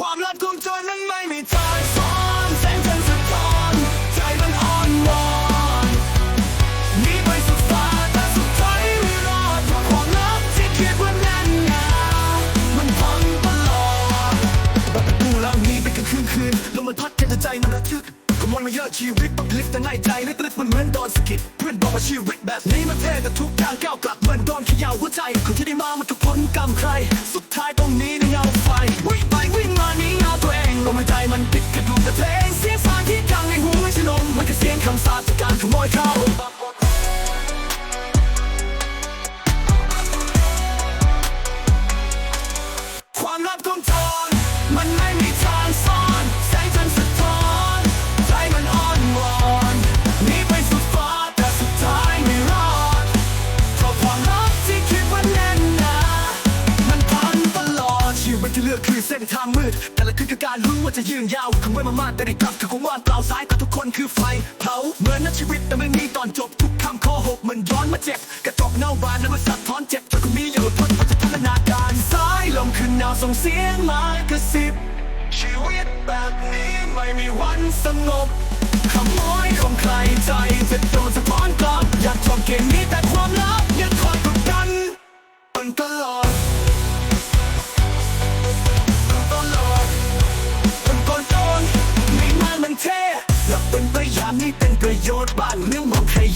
ความลับของเธอนั้นไม่มีทางซ่อนแสงจันทร์สะท้อนใจมันอ่อนวอนหนีไปสุดฟ้าแต่สุดท้ายไม่รอดเพราะความลับที่คิดว่าแน่นหนามันพังตลอดแบบประตูแล้วหนีไปกันคืนคืนลมมันพัดแค่ใจมันระทึกขโมยมาเยอะชีวิตต้องลิกแต่ในใจลึกๆมันเหมือนโดนสะกิดเพื่อนบอกว่าชีวิตแบบนี้มันเท่แต่ทุกทางก้าวกลับ ขโมยเข้า เลือกคือเส้นทางมืด แต่ละคืนคือการรู้ว่าจะยืนยาวคำไว้มามากแต่ได้กลับคือคงว่างเปล่าสายแตาทุกคนคือไฟเผาเหมือนนักชีวิตแต่ไม่มีตอนจบทุกคำข้อหกมันย้อนมาเจ็บกระจกเน่าบานแล้วมันสะท้อนเจ็บจนคุณมีอยู่ทนพัฒนาการสายลมขึ้นหนาวส่งเสียงมากระซิบชีวิตแบบนี้ไม่มีวันสงบขโมยของใครใจจะโดนสะท้อนกลับอยากจบเกมนี้แต่ความ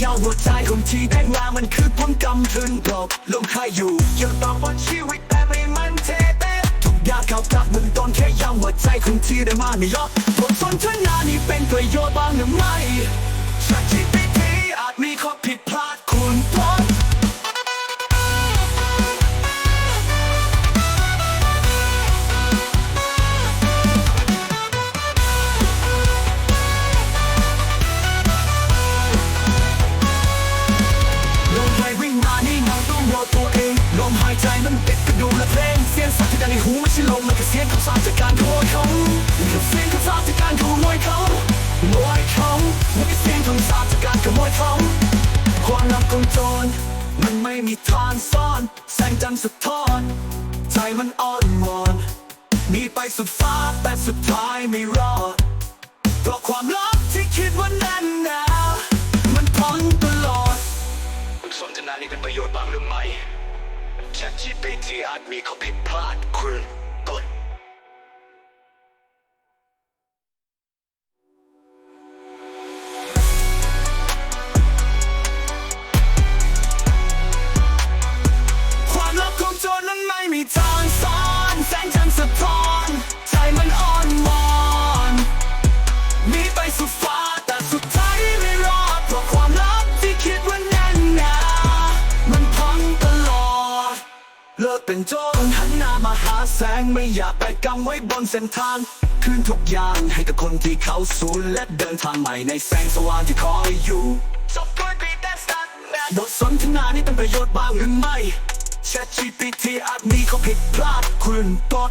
ยาวหัวใจของที่ได้มามันคือผลกรรมถึงกรอบลงใครอยู่ยังต้องบนชีวิตแต่ไม่มันเทเต้ทุกอย่างเขากลับมึงตอนแค่ยาวหัวใจของที่ได้มาไม่ยอมบทสนทนานี้เป็นประโยชน์บ้างหรือไม่ชัดที่ นติดกระดูกและเพลงเสียงสัตว์ที่ดังในหูไม่ใช่ลมมันคือเสียงคำสาปจากการขโมยเขาคือเสียงคำสาปจากการขโมยเขาขโมยเขามันคือเสียงคำสาปจากการขโมยเขาความลับของโจรมันไม่มีทางซ่อน แสงจันทร์สะท้อน ใจมันอ่อนวอนหนีไปสุดฟ้าแต่สุดท้ายไม่รอดเพราะความลับที่คิดว่าแน่นหนามันพังตลอดสนทนานี้เป็นประโยชน์บ้างหรือไม่ ChatGPT อาจมีข้อผิดพลาดคุณ เลิกเป็นโจรหันหน้ามาหาแสงไม่อยากไปกำไว้บนเส้นทางคืนทุกอย่างให้กับคนที่เขาสูญและเดินทางใหม่ในแสงสว่างที่คอยอยู่จบด้วยบีแดนสนทสนทนานี้เป็นประโยชน์บ้างหรือไม่ ChatGPT อาจมีข้อผิดพลาดคุณตด